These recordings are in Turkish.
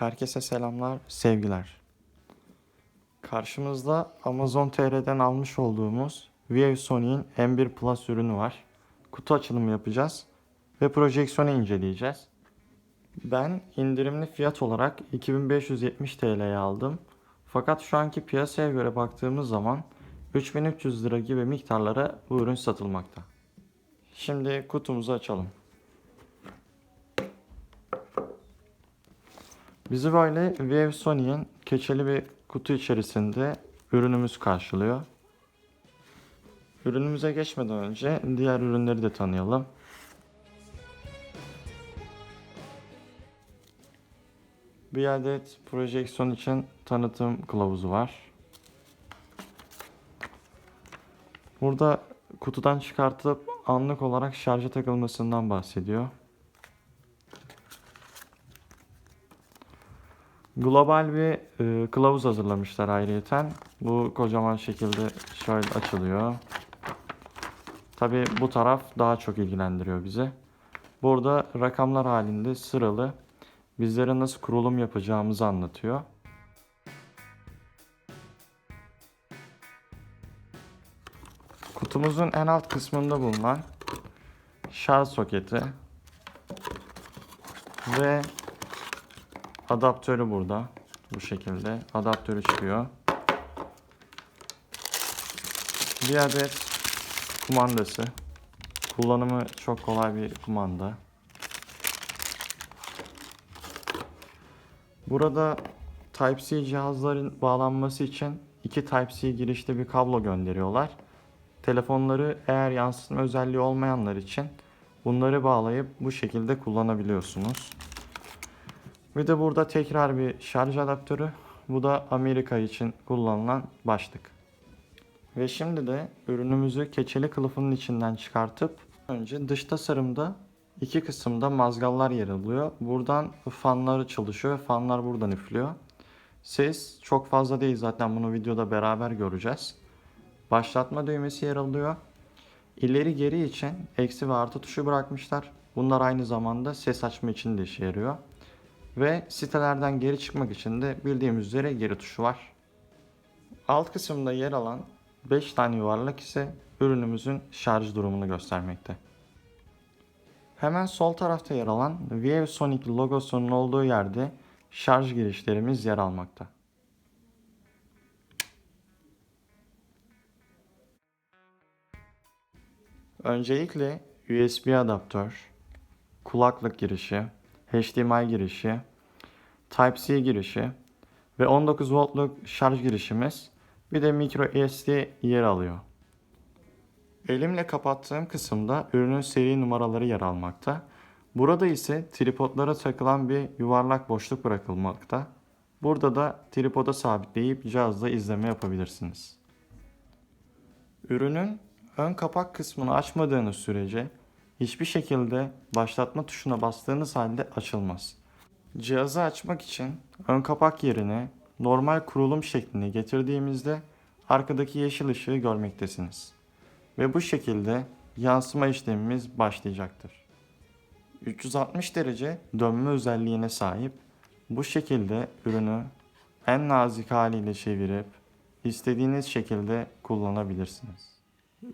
Herkese selamlar, sevgiler. Karşımızda Amazon TR'den almış olduğumuz ViewSony'in M1 Plus ürünü var. Kutu açılımı yapacağız ve projeksiyonu inceleyeceğiz. Ben indirimli fiyat olarak 2570 TL'ye aldım. Fakat şu anki piyasaya göre baktığımız zaman 3300 lira gibi miktarlara bu ürün satılmakta. Şimdi kutumuzu açalım. Bizi böyle ViewSony'in keçeli bir kutu içerisinde ürünümüz karşılıyor. Ürünümüze geçmeden önce diğer ürünleri de tanıyalım. Bir adet projeksiyon için tanıtım kılavuzu var. Burada kutudan çıkartıp anlık olarak şarja takılmasından bahsediyor. Global bir e, kılavuz hazırlamışlar ayrıyeten. Bu kocaman şekilde şöyle açılıyor. Tabi bu taraf daha çok ilgilendiriyor bizi. Burada rakamlar halinde sıralı bizlere nasıl kurulum yapacağımızı anlatıyor. Kutumuzun en alt kısmında bulunan şarj soketi ve adaptörü burada. Bu şekilde adaptörü çıkıyor. Bir adet kumandası. Kullanımı çok kolay bir kumanda. Burada Type-C cihazların bağlanması için iki Type-C girişli bir kablo gönderiyorlar. Telefonları eğer yansıtma özelliği olmayanlar için bunları bağlayıp bu şekilde kullanabiliyorsunuz. Bir de burada tekrar bir şarj adaptörü. Bu da Amerika için kullanılan başlık. Ve şimdi de ürünümüzü keçeli kılıfının içinden çıkartıp önce dış tasarımda iki kısımda mazgallar yer alıyor. Buradan fanları çalışıyor ve fanlar buradan üflüyor. Ses çok fazla değil zaten bunu videoda beraber göreceğiz. Başlatma düğmesi yer alıyor. İleri geri için eksi ve artı tuşu bırakmışlar. Bunlar aynı zamanda ses açma için de işe yarıyor. Ve sitelerden geri çıkmak için de bildiğimiz üzere geri tuşu var. Alt kısımda yer alan 5 tane yuvarlak ise ürünümüzün şarj durumunu göstermekte. Hemen sol tarafta yer alan ViewSonic logosunun olduğu yerde şarj girişlerimiz yer almakta. Öncelikle USB adaptör, kulaklık girişi, HDMI girişi, Type-C girişi ve 19 voltluk şarj girişimiz bir de micro SD yer alıyor. Elimle kapattığım kısımda ürünün seri numaraları yer almakta. Burada ise tripodlara takılan bir yuvarlak boşluk bırakılmakta. Burada da tripoda sabitleyip cihazla izleme yapabilirsiniz. Ürünün ön kapak kısmını açmadığınız sürece hiçbir şekilde başlatma tuşuna bastığınız halde açılmaz. Cihazı açmak için ön kapak yerine normal kurulum şeklini getirdiğimizde arkadaki yeşil ışığı görmektesiniz. Ve bu şekilde yansıma işlemimiz başlayacaktır. 360 derece dönme özelliğine sahip bu şekilde ürünü en nazik haliyle çevirip istediğiniz şekilde kullanabilirsiniz.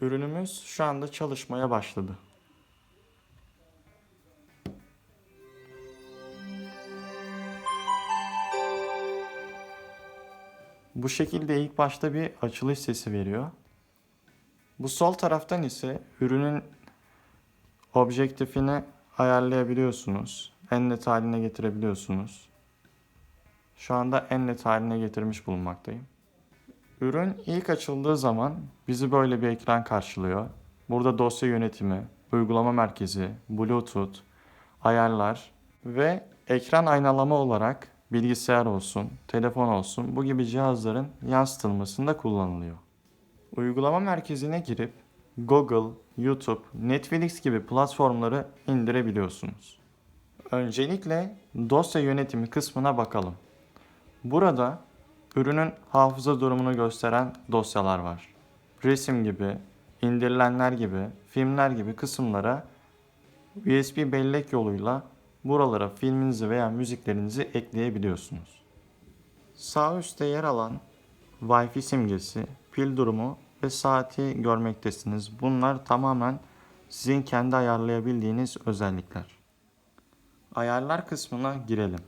Ürünümüz şu anda çalışmaya başladı. Bu şekilde ilk başta bir açılış sesi veriyor. Bu sol taraftan ise ürünün objektifini ayarlayabiliyorsunuz. En net haline getirebiliyorsunuz. Şu anda en net haline getirmiş bulunmaktayım. Ürün ilk açıldığı zaman bizi böyle bir ekran karşılıyor. Burada dosya yönetimi, uygulama merkezi, Bluetooth, ayarlar ve ekran aynalama olarak bilgisayar olsun, telefon olsun bu gibi cihazların yansıtılmasında kullanılıyor. Uygulama merkezine girip Google, YouTube, Netflix gibi platformları indirebiliyorsunuz. Öncelikle dosya yönetimi kısmına bakalım. Burada ürünün hafıza durumunu gösteren dosyalar var. Resim gibi, indirilenler gibi, filmler gibi kısımlara USB bellek yoluyla buralara filminizi veya müziklerinizi ekleyebiliyorsunuz. Sağ üstte yer alan Wi-Fi simgesi, pil durumu ve saati görmektesiniz. Bunlar tamamen sizin kendi ayarlayabildiğiniz özellikler. Ayarlar kısmına girelim.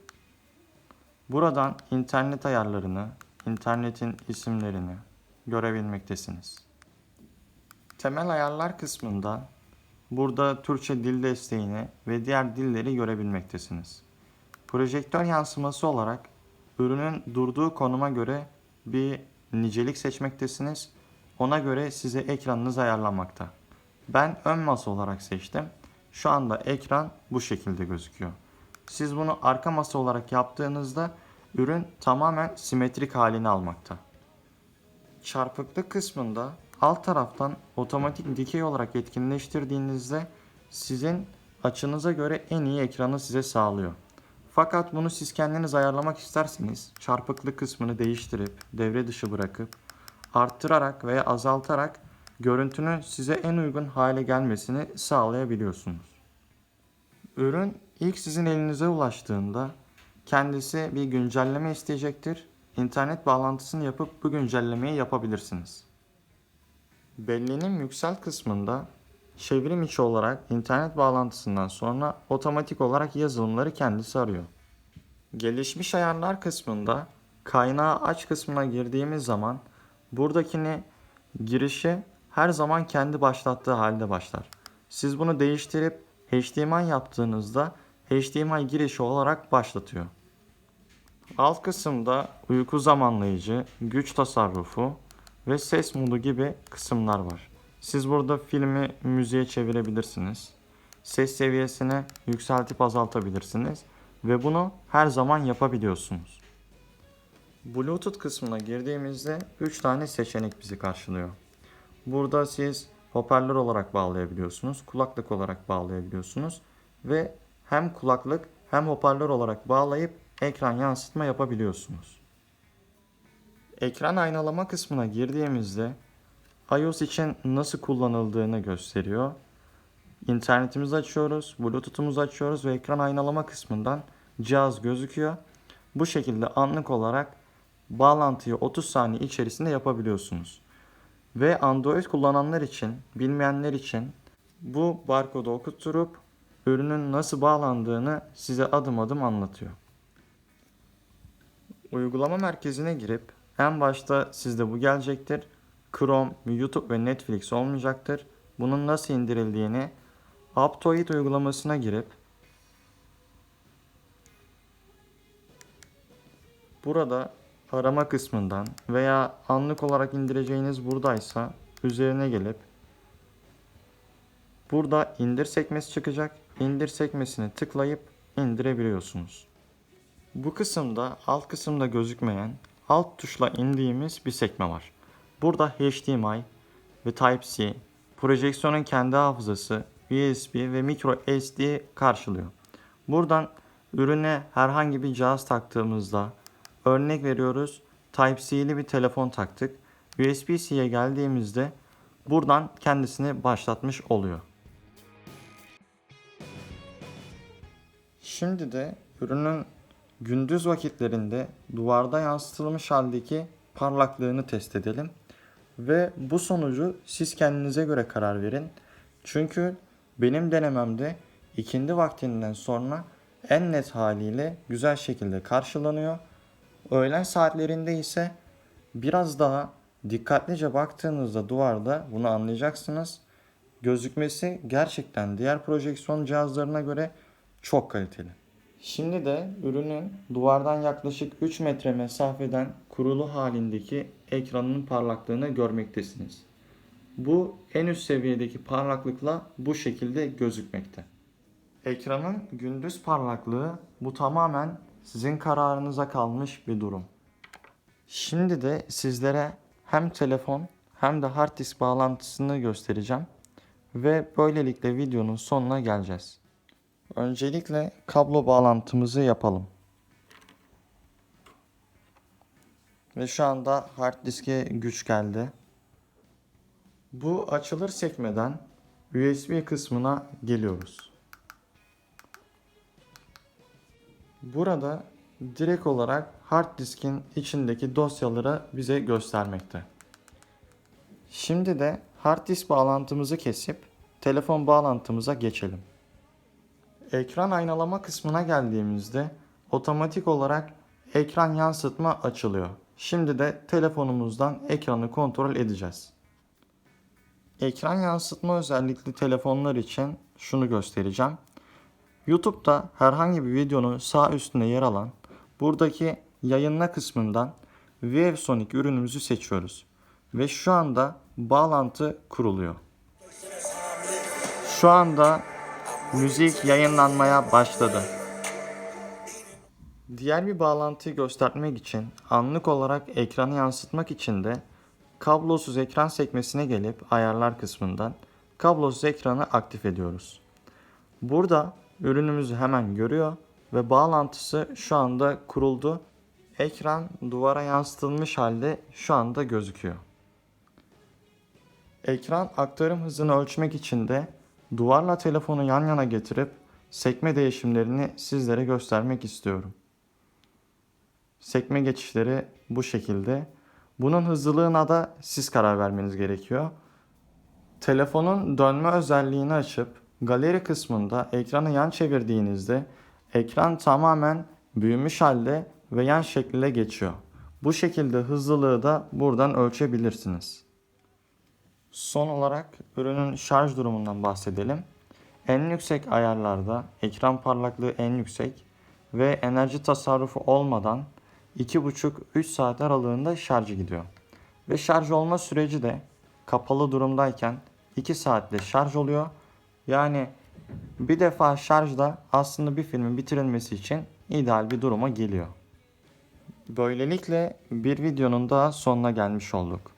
Buradan internet ayarlarını, internetin isimlerini görebilmektesiniz. Temel ayarlar kısmında burada Türkçe dil desteğini ve diğer dilleri görebilmektesiniz. Projektör yansıması olarak ürünün durduğu konuma göre bir nicelik seçmektesiniz. Ona göre size ekranınız ayarlanmakta. Ben ön masa olarak seçtim. Şu anda ekran bu şekilde gözüküyor. Siz bunu arka masa olarak yaptığınızda ürün tamamen simetrik halini almakta. Çarpıklık kısmında alt taraftan otomatik dikey olarak etkinleştirdiğinizde sizin açınıza göre en iyi ekranı size sağlıyor. Fakat bunu siz kendiniz ayarlamak isterseniz çarpıklık kısmını değiştirip devre dışı bırakıp arttırarak veya azaltarak görüntünün size en uygun hale gelmesini sağlayabiliyorsunuz. Ürün ilk sizin elinize ulaştığında kendisi bir güncelleme isteyecektir. İnternet bağlantısını yapıp bu güncellemeyi yapabilirsiniz. Belleğinin yüksel kısmında çevrim içi olarak internet bağlantısından sonra otomatik olarak yazılımları kendisi arıyor. Gelişmiş ayarlar kısmında kaynağı aç kısmına girdiğimiz zaman buradakini girişi her zaman kendi başlattığı halde başlar. Siz bunu değiştirip HDMI yaptığınızda HDMI girişi olarak başlatıyor. Alt kısımda uyku zamanlayıcı, güç tasarrufu ve ses modu gibi kısımlar var. Siz burada filmi müziğe çevirebilirsiniz. Ses seviyesini yükseltip azaltabilirsiniz ve bunu her zaman yapabiliyorsunuz. Bluetooth kısmına girdiğimizde 3 tane seçenek bizi karşılıyor. Burada siz hoparlör olarak bağlayabiliyorsunuz, kulaklık olarak bağlayabiliyorsunuz ve hem kulaklık hem hoparlör olarak bağlayıp ekran yansıtma yapabiliyorsunuz. Ekran aynalama kısmına girdiğimizde iOS için nasıl kullanıldığını gösteriyor. İnternetimizi açıyoruz, Bluetooth'umuzu açıyoruz ve ekran aynalama kısmından cihaz gözüküyor. Bu şekilde anlık olarak bağlantıyı 30 saniye içerisinde yapabiliyorsunuz. Ve Android kullananlar için, bilmeyenler için bu barkodu okutturup ürünün nasıl bağlandığını size adım adım anlatıyor. Uygulama merkezine girip en başta sizde bu gelecektir. Chrome, YouTube ve Netflix olmayacaktır. Bunun nasıl indirildiğini Aptoid uygulamasına girip burada arama kısmından veya anlık olarak indireceğiniz buradaysa üzerine gelip burada indir sekmesi çıkacak. İndir sekmesini tıklayıp indirebiliyorsunuz. Bu kısımda alt kısımda gözükmeyen alt tuşla indiğimiz bir sekme var. Burada HDMI ve Type-C, projeksiyonun kendi hafızası, USB ve micro SD karşılıyor. Buradan ürüne herhangi bir cihaz taktığımızda örnek veriyoruz Type-C'li bir telefon taktık. USB-C'ye geldiğimizde buradan kendisini başlatmış oluyor. Şimdi de ürünün gündüz vakitlerinde duvarda yansıtılmış haldeki parlaklığını test edelim. Ve bu sonucu siz kendinize göre karar verin. Çünkü benim denememde ikindi vaktinden sonra en net haliyle güzel şekilde karşılanıyor. Öğlen saatlerinde ise biraz daha dikkatlice baktığınızda duvarda bunu anlayacaksınız. Gözükmesi gerçekten diğer projeksiyon cihazlarına göre çok kaliteli. Şimdi de ürünün duvardan yaklaşık 3 metre mesafeden kurulu halindeki ekranın parlaklığını görmektesiniz. Bu en üst seviyedeki parlaklıkla bu şekilde gözükmekte. Ekranın gündüz parlaklığı bu tamamen sizin kararınıza kalmış bir durum. Şimdi de sizlere hem telefon hem de hard disk bağlantısını göstereceğim ve böylelikle videonun sonuna geleceğiz. Öncelikle kablo bağlantımızı yapalım. Ve şu anda hard diske güç geldi. Bu açılır sekmeden USB kısmına geliyoruz. Burada direkt olarak hard diskin içindeki dosyaları bize göstermekte. Şimdi de hard disk bağlantımızı kesip telefon bağlantımıza geçelim. Ekran aynalama kısmına geldiğimizde otomatik olarak ekran yansıtma açılıyor. Şimdi de telefonumuzdan ekranı kontrol edeceğiz. Ekran yansıtma özellikli telefonlar için şunu göstereceğim. YouTube'da herhangi bir videonun sağ üstünde yer alan buradaki yayınla kısmından Wavesonic ürünümüzü seçiyoruz. Ve şu anda bağlantı kuruluyor. Şu anda müzik yayınlanmaya başladı. Diğer bir bağlantıyı göstermek için anlık olarak ekranı yansıtmak için de kablosuz ekran sekmesine gelip ayarlar kısmından kablosuz ekranı aktif ediyoruz. Burada ürünümüzü hemen görüyor ve bağlantısı şu anda kuruldu. Ekran duvara yansıtılmış halde şu anda gözüküyor. Ekran aktarım hızını ölçmek için de duvarla telefonu yan yana getirip sekme değişimlerini sizlere göstermek istiyorum. Sekme geçişleri bu şekilde. Bunun hızlılığına da siz karar vermeniz gerekiyor. Telefonun dönme özelliğini açıp galeri kısmında ekranı yan çevirdiğinizde ekran tamamen büyümüş halde ve yan şekline geçiyor. Bu şekilde hızlılığı da buradan ölçebilirsiniz. Son olarak ürünün şarj durumundan bahsedelim. En yüksek ayarlarda ekran parlaklığı en yüksek ve enerji tasarrufu olmadan 2,5-3 saat aralığında şarjı gidiyor. Ve şarj olma süreci de kapalı durumdayken 2 saatte şarj oluyor. Yani bir defa şarjda aslında bir filmin bitirilmesi için ideal bir duruma geliyor. Böylelikle bir videonun daha sonuna gelmiş olduk.